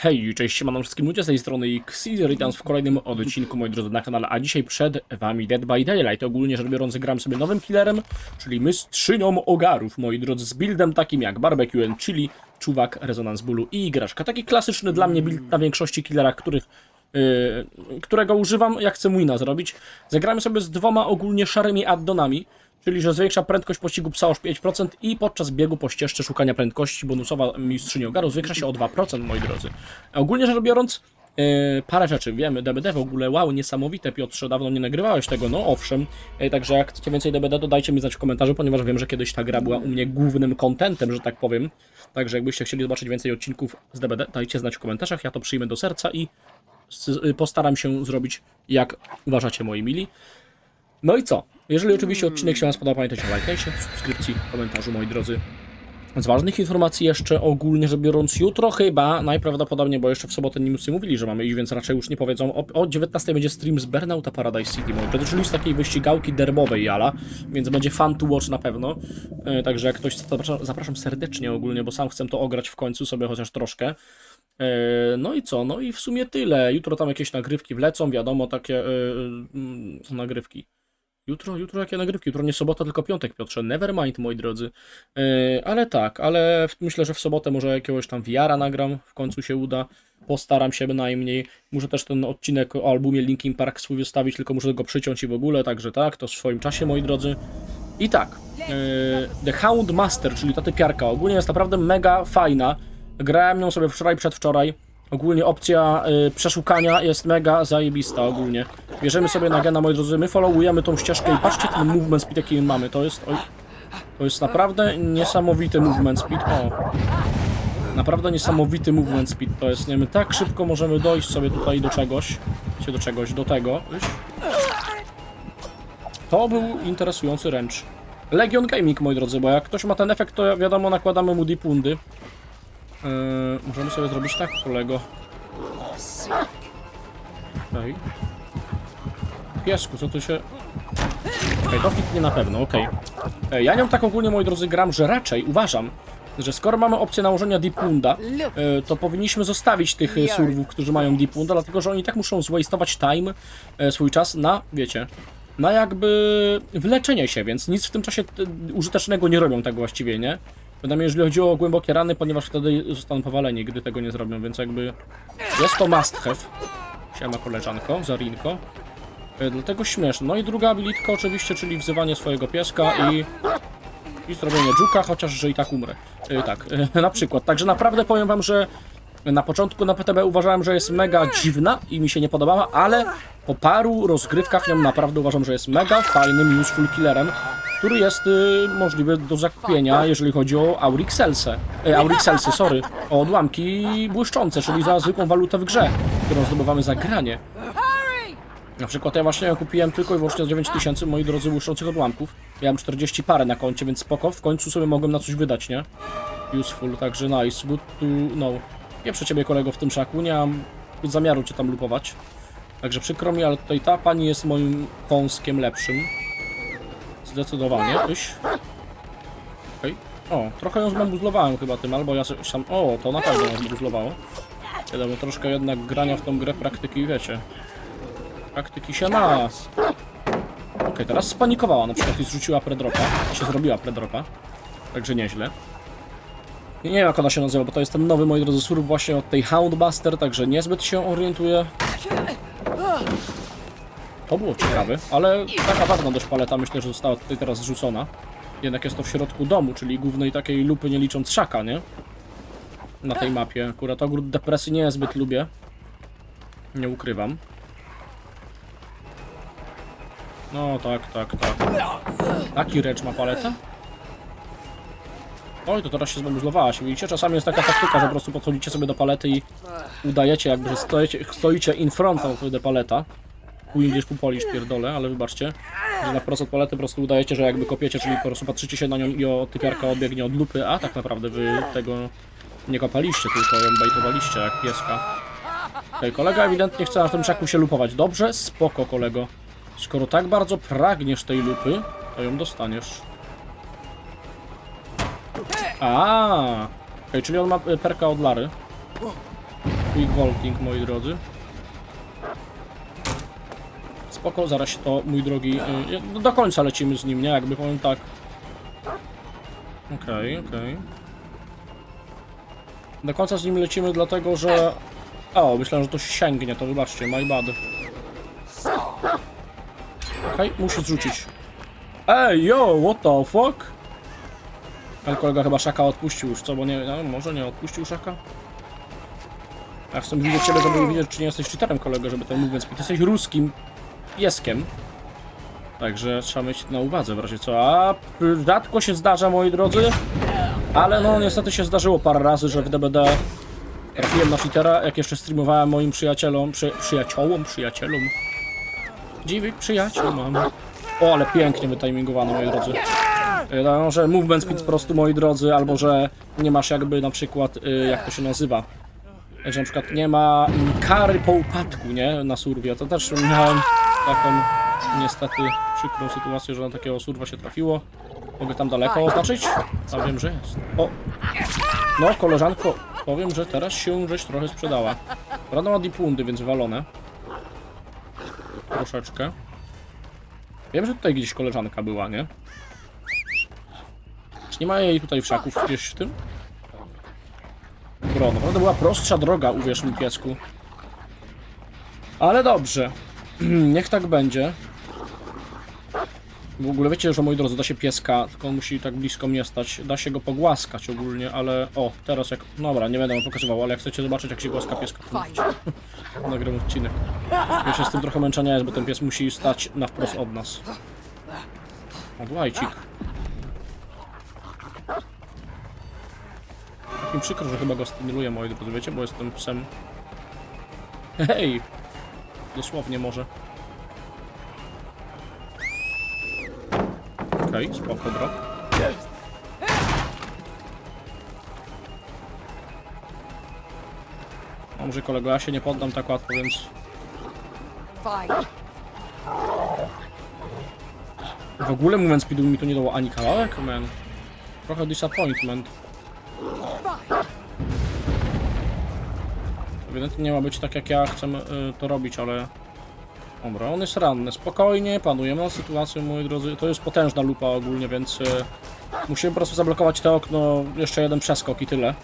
Hej, cześć, siemano wszystkim ludzie z tej strony Xezer Returns w kolejnym odcinku, moi drodzy, na kanale, a dzisiaj przed wami Dead by Daylight. Ogólnie rzecz biorąc, gram sobie nowym killerem, czyli mistrzynią ogarów, moi drodzy, z buildem takim jak Barbecue and Chili, Czuwak, Rezonans Bólu i Igraszka. Taki klasyczny dla mnie build na większości killerach, których, yy, którego używam, jak chcę wina zrobić. Zagramy sobie z dwoma ogólnie szarymi addonami, czyli że zwiększa prędkość pościgu psa o 5% i podczas biegu po ścieżce szukania prędkości bonusowa mistrzyni ogaru zwiększa się o 2%, moi drodzy. Ogólnie rzecz biorąc, yy, parę rzeczy wiemy, DBD w ogóle, wow, niesamowite Piotrze, dawno nie nagrywałeś tego, no owszem, Yy, także jak chcecie więcej DBD, to dajcie mi znać w komentarzu, ponieważ wiem, że kiedyś ta gra była u mnie głównym kontentem, że tak powiem, także jakbyście chcieli zobaczyć więcej odcinków z DBD, dajcie znać w komentarzach, ja to przyjmę do serca i y, postaram się zrobić jak uważacie moi mili. No i co? Jeżeli oczywiście odcinek się Wam spodobał, pamiętajcie o lajkajcie, subskrypcji, komentarzu, moi drodzy. Z ważnych informacji jeszcze ogólnie rzecz biorąc, jutro chyba, najprawdopodobniej, bo jeszcze w sobotę nie mówili, że mamy iść, więc raczej już nie powiedzą. O, o 19 będzie stream z Burnouta Paradise City, moi drodzy, czyli z takiej wyścigałki derbowej jala, więc będzie fun to watch na pewno. E, także jak ktoś, zapraszam, zapraszam serdecznie ogólnie, bo sam chcę to ograć w końcu sobie chociaż troszkę. E, No i co? No i w sumie tyle. Jutro tam jakieś nagrywki wlecą, wiadomo, takie mm, nagrywki. Jutro, jutro jakie nagrywki? Jutro nie sobota, tylko piątek, Piotrze. Nevermind, moi drodzy. Yy, ale tak, ale w, myślę, że w sobotę może jakiegoś tam VR-a nagram, w końcu się uda. Postaram się bynajmniej. Muszę też ten odcinek o albumie Linkin Park swój wystawić, tylko muszę go przyciąć i w ogóle, także tak, to w swoim czasie, moi drodzy. I tak, yy, The Hound Master, czyli ta typiarka, ogólnie jest naprawdę mega fajna. Grałem nią sobie wczoraj, przedwczoraj. Ogólnie opcja y, przeszukania jest mega zajebista ogólnie. Bierzemy sobie na gena, moi drodzy, my followujemy tą ścieżkę i patrzcie ten movement speed, jaki mamy. To jest, oj, to jest naprawdę niesamowity movement speed. O, naprawdę niesamowity movement speed to jest. Nie, my tak szybko możemy dojść sobie tutaj do czegoś, się do czegoś, do tego. To był interesujący wręcz. Legion Gaming, moi drodzy, bo jak ktoś ma ten efekt, to wiadomo, nakładamy mu dipundy. Yy, możemy sobie zrobić tak, kolego. Okej. Piesku, co tu się... Okej, to hitnie na pewno, okej. E, Ja nią tak ogólnie, moi drodzy, gram, że raczej uważam, że skoro mamy opcję nałożenia Deepunda, e, to powinniśmy zostawić tych e, surwów, którzy mają Deepunda, dlatego że oni tak muszą zwastować time, e, swój czas na, wiecie, na jakby wyleczenie się, więc nic w tym czasie użytecznego nie robią tak właściwie, nie? Przynajmniej jeżeli chodzi o głębokie rany, ponieważ wtedy zostaną powaleni, gdy tego nie zrobią, więc jakby jest to must have. Siema koleżanko, Zarinko. E, Dlatego śmieszne. No i druga abilitka oczywiście, czyli wzywanie swojego pieska i, i zrobienie dżuka, chociaż że i tak umrę. E, tak, e, na przykład. Także naprawdę powiem wam, że na początku na PTB uważałem, że jest mega dziwna i mi się nie podobała, ale po paru rozgrywkach ją naprawdę uważam, że jest mega fajnym useful killerem, który jest y, możliwy do zakupienia, jeżeli chodzi o Aurixelsę. E, Aurixelsy, sorry. O odłamki błyszczące, czyli za zwykłą walutę w grze, którą zdobywamy za granie. Na przykład ja właśnie kupiłem tylko i wyłącznie za 9000 moi drodzy błyszczących odłamków. Miałem 40 parę na koncie, więc spoko. W końcu sobie mogłem na coś wydać, nie? Useful, także nice. Good to know. Nie przy ciebie kolego w tym szaku, nie mam zamiaru cię tam lupować. Także przykro mi, ale tutaj ta pani jest moim kąskiem lepszym. Zdecydowanie. Iś. Okej. O, trochę ją zbambuzlowałem chyba tym, albo ja sobie sam... O, to na pewno ją zbambuzlowało. Wiadomo, troszkę jednak grania w tą grę praktyki, wiecie. Praktyki się ma. Okej, teraz spanikowała na przykład i zrzuciła predropa. Się zrobiła predropa. Także nieźle. Nie wiem jak ona się nazywa, bo to jest ten nowy, moi drodzy, surf właśnie od tej Houndbuster, także niezbyt się orientuję. To było ciekawe, ale taka ważna dość paleta myślę, że została tutaj teraz zrzucona. Jednak jest to w środku domu, czyli głównej takiej lupy nie licząc szaka, nie? Na tej mapie. Akurat ogród depresji nie zbyt lubię. Nie ukrywam. No tak, tak, tak. Taki recz ma paletę? Oj, to teraz się zbamuzlowałaś. Widzicie, czasami jest taka taktyka, że po prostu podchodzicie sobie do palety i udajecie jakby, że stoicie, stoicie in front of the paleta. English pu Polish pierdolę, ale wybaczcie, że na wprost od palety po prostu udajecie, że jakby kopiecie, czyli po prostu patrzycie się na nią i o typiarka odbiegnie od lupy, a tak naprawdę wy tego nie kopaliście, tylko ją bejtowaliście jak pieska. Okej, kolega ewidentnie chce na tym szaku się lupować. Dobrze, spoko kolego. Skoro tak bardzo pragniesz tej lupy, to ją dostaniesz. A, Okej, czyli on ma e, perka od Lary. quick vaulting, moi drodzy. Spoko, zaraz się to, mój drogi, y, y, do końca lecimy z nim, nie? Jakby powiem tak. Okej, okej. Do końca z nim lecimy dlatego, że... O, myślałem, że to sięgnie, to wybaczcie, my bad. Okej, musi zrzucić. Ej, yo, what the fuck? Ale kolega chyba szaka odpuścił już, co? Bo nie, no, może nie odpuścił szaka? Ja chcę widzieć ciebie, żeby wiedzieć, czy nie jesteś cheaterem, kolego, żeby ten movement speed. Jesteś ruskim pieskiem. Także trzeba mieć na uwadze w razie co. A rzadko się zdarza, moi drodzy. Ale no, niestety się zdarzyło parę razy, że w DBD trafiłem na cheatera, jak jeszcze streamowałem moim przyjacielom, przy, przyjaciołom, przyjacielom. Dziwych przyjaciół mam. O, ale pięknie wytimingowano, moi drodzy. Y, No, że movement speed po prostu, moi drodzy, albo że nie masz jakby na przykład, y, jak to się nazywa, że na przykład nie ma kary po upadku, nie, na surwie. To też miałem taką niestety przykrą sytuację, że na takiego surwa się trafiło. Mogę tam daleko oznaczyć? Tam wiem, że jest. O! No, koleżanko, powiem, że teraz się żeś trochę sprzedała. Prawda ma dipundy, więc walone. Troszeczkę. Wiem, że tutaj gdzieś koleżanka była, nie? Czy nie ma jej tutaj wszaków gdzieś w tym? Bro, naprawdę była prostsza droga, uwierz mi, piesku. Ale dobrze. Niech tak będzie. W ogóle wiecie, że moi drodzy, da się pieska, tylko on musi tak blisko mnie stać. Da się go pogłaskać ogólnie, ale... O, teraz jak... Dobra, nie będę wam pokazywał, ale jak chcecie zobaczyć, jak się głaska pieska, to Fine. nagram odcinek. Jeszcze z tym trochę męczenia jest, bo ten pies musi stać na wprost od nas. Odłajcik. Tak mi przykro, że chyba go stymuluję, moi drodzy, wiecie, bo jestem psem. Hej! Dosłownie może. Okej, spoko, drop. Może kolego, ja się nie poddam tak łatwo, więc... W ogóle mówiąc, speedu mi to nie dało ani kawałek, man. Trochę disappointment. Ewidentnie nie ma być tak jak ja chcę y, to robić, ale... Dobra, on jest ranny, spokojnie, panujemy nad sytuacją, moi drodzy. To jest potężna lupa ogólnie, więc... Y, musimy po prostu zablokować to okno, jeszcze jeden przeskok i tyle.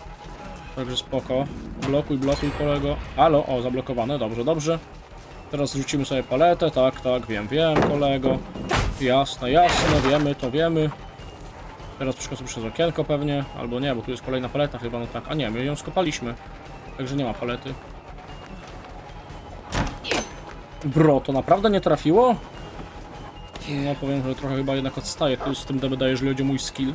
Także spoko. Blokuj, blokuj kolego. Halo, o, zablokowane, dobrze, dobrze. Teraz zrzucimy sobie paletę, tak, tak, wiem, wiem, kolego. Jasne, jasne, wiemy, to wiemy. Teraz przeskoczę przez okienko pewnie, albo nie, bo tu jest kolejna paleta chyba, no tak. A nie, my ją skopaliśmy. Także nie ma palety. Bro, to naprawdę nie trafiło? No powiem, że trochę chyba jednak odstaję tu z tym DBD, jeżeli chodzi o mój skill.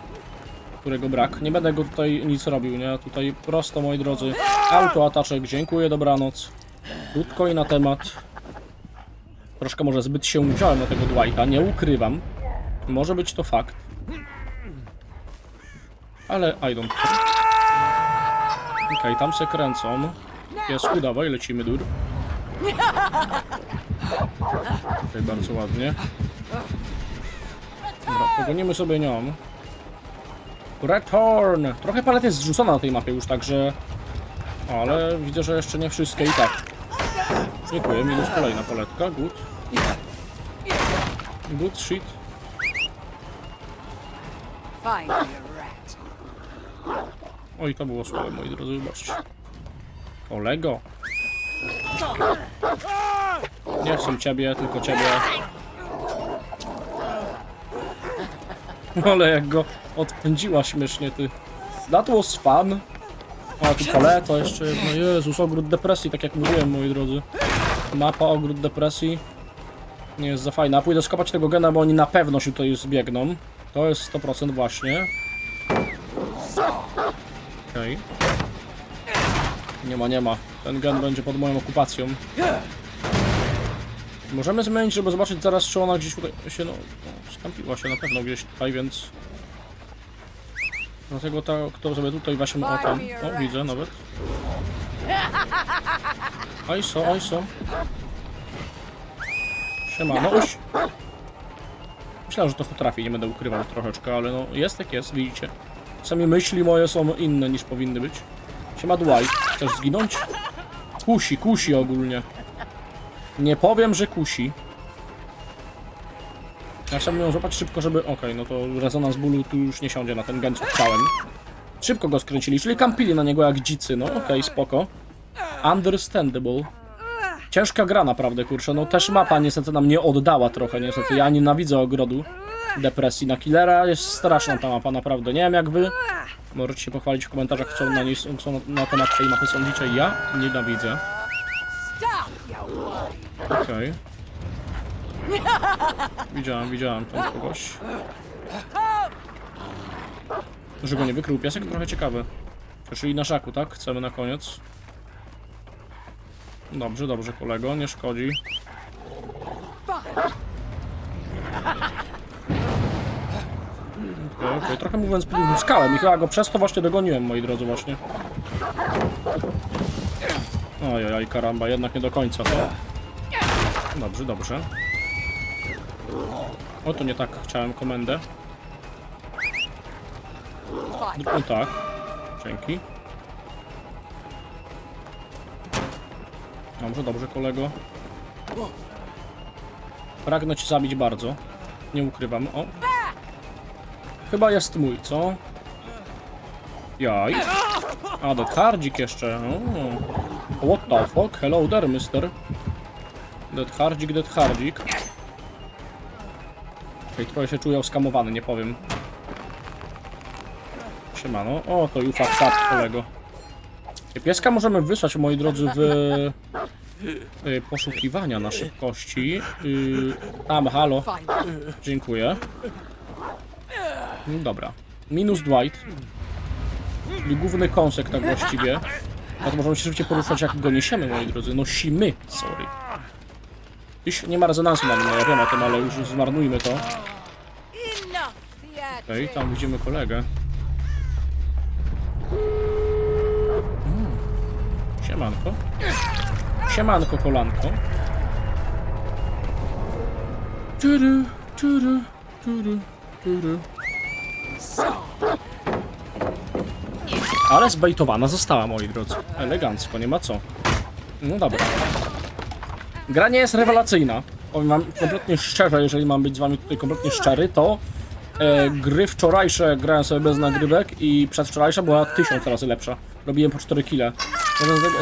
Którego brak. Nie będę go tutaj nic robił, nie? Tutaj prosto, moi drodzy. Autoataczek, dziękuję, dobranoc. Krótko i na temat. Troszkę może zbyt się wziąłem na tego Dwighta, nie ukrywam. Może być to fakt. Ale I don't care. Okej, tam se kręcą. Piesku, dawaj, lecimy dur. Tutaj bardzo ładnie. Dobra, pogonimy sobie nią. Return! Trochę palet jest zrzucona na tej mapie już, także... Ale widzę, że jeszcze nie wszystkie i tak. Dziękuję, minus kolejna paletka, good. Good shit. Fine, rat. Oj, to było słabe, moi drodzy, wybaczcie. Kolego. Nie chcę ciebie, tylko ciebie. Ale jak go odpędziła śmiesznie, ty. That was fun. A tu paleto jeszcze jedno. Jezus, ogród depresji, tak jak mówiłem, moi drodzy. Mapa ogród depresji. Nie jest za fajna. Pójdę skopać tego gena, bo oni na pewno się tutaj zbiegną. To jest 100% właśnie. Okej. Nie ma, nie ma. Ten gen będzie pod moją okupacją. Możemy zmienić, żeby zobaczyć zaraz, czy ona gdzieś tutaj się, no, no skampiła się na pewno gdzieś tutaj, więc... Dlatego ta, kto sobie tutaj właśnie tam, o widzę nawet. Oj so, oj so. Siema, no uś. Myślałem, że to potrafi, nie będę ukrywał troszeczkę, ale no jest jak jest, widzicie. Czasami myśli moje są inne niż powinny być. Siema Dwight, chcesz zginąć? kusi, kusi ogólnie. Nie powiem, że kusi. Ja chciałbym ją złapać szybko, żeby... Okej, no to rezonans bólu tu już nie siądzie na ten gen, co chciałem. Szybko go skręcili, czyli kampili na niego jak dzicy, no okej, spoko. Understandable. Ciężka gra naprawdę, kurczę, no też mapa niestety nam nie oddała trochę, niestety. Ja nienawidzę ogrodu depresji na killera, jest straszna ta mapa, naprawdę. Nie wiem jak wy, możecie się pochwalić w komentarzach, co na, niej, co na, temat tej mapy sądzicie. Ja nienawidzę. Okej. Widziałem, widziałem tam kogoś. Że go nie wykrył piesek? Trochę ciekawe. Czyli na szaku, tak? Chcemy na koniec. Dobrze, dobrze, kolego, nie szkodzi. Okej. Trochę mówiąc, skałem i chyba go przez to właśnie dogoniłem, moi drodzy, właśnie. Ojej, karamba, jednak nie do końca to. Dobrze, dobrze. O, to nie tak chciałem komendę. Zróbmy tak. Dzięki. Dobrze, dobrze, kolego. Pragnę cię zabić bardzo. Nie ukrywam. O. Chyba jest mój, co? Jaj. A, dead hardzik jeszcze. O. What the fuck? Hello there, mister. Dead hardzik, dead hardzik. Okej, trochę się czuję oskamowany, nie powiem. Siemano. O, to Jufa Fat, kolego. Pieska możemy wysłać, moi drodzy, w y, poszukiwania na szybkości. Y, tam, halo. Dziękuję. No Dobra. Minus Dwight. Czyli główny kąsek tak właściwie. A to możemy się szybciej poruszać jak go niesiemy, moi drodzy. Nosimy, sorry. Dziś nie ma rezonansu na mnie, ja wiem o tym, ale już zmarnujmy to. Okej, theatrics. tam widzimy kolegę. Mm. Siemanko. Siemanko, kolanko. Tudu, tudu, tudu, tudu. Ale zbejtowana została, moi drodzy. Elegancko, nie ma co. No dobra. Gra nie jest rewelacyjna. Powiem wam kompletnie szczerze, jeżeli mam być z wami tutaj kompletnie szczery, to e, gry wczorajsze grałem sobie bez nagrywek i przedwczorajsza była tysiąc razy lepsza. Robiłem po 4 kile.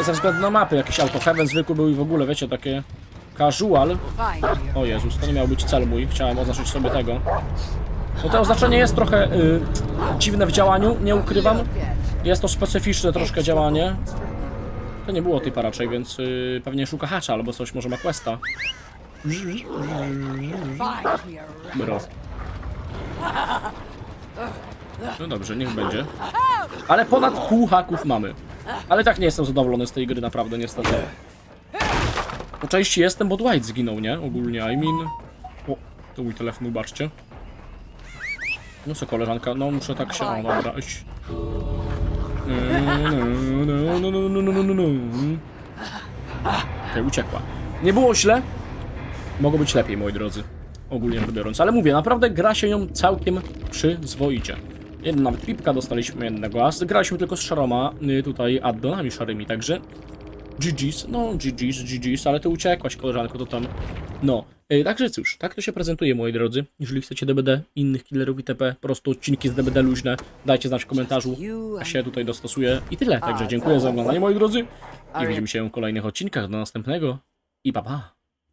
Ze- względu na mapy, jakiś auto heaven zwykły był i w ogóle, wiecie, takie casual. O Jezus, to nie miał być cel mój, chciałem oznaczyć sobie tego. No to oznaczenie jest trochę y, dziwne w działaniu, nie ukrywam. Jest to specyficzne troszkę działanie. To nie było typa raczej, więc y, pewnie szuka hacza albo coś, może ma questa. Bro. No dobrze, niech będzie. Ale ponad pół haków mamy. Ale tak nie jestem zadowolony z tej gry, naprawdę, niestety. Po części jestem, bo Dwight zginął, nie? Ogólnie, I mean... O, to mój telefon, ubaczcie. No co, koleżanka? No, muszę tak się... O, dobra, iść. Okej, uciekła. Nie było źle, Mogło być lepiej, moi drodzy. Ogólnie rzecz biorąc. Ale mówię, naprawdę gra się ją całkiem przyzwoicie. Jedna nawet klipka dostaliśmy jednego, a graliśmy tylko z szaroma, y, tutaj addonami szarymi, także GG's, no GG's, GG's, ale ty uciekłaś koleżanko, to tam, no. Y, Także cóż, tak to się prezentuje, moi drodzy. Jeżeli chcecie DBD, innych killerów itp, po prostu odcinki z DBD luźne, dajcie znać w komentarzu, a się tutaj dostosuję i tyle. Także dziękuję za oglądanie, moi drodzy i widzimy się w kolejnych odcinkach, do następnego i pa pa.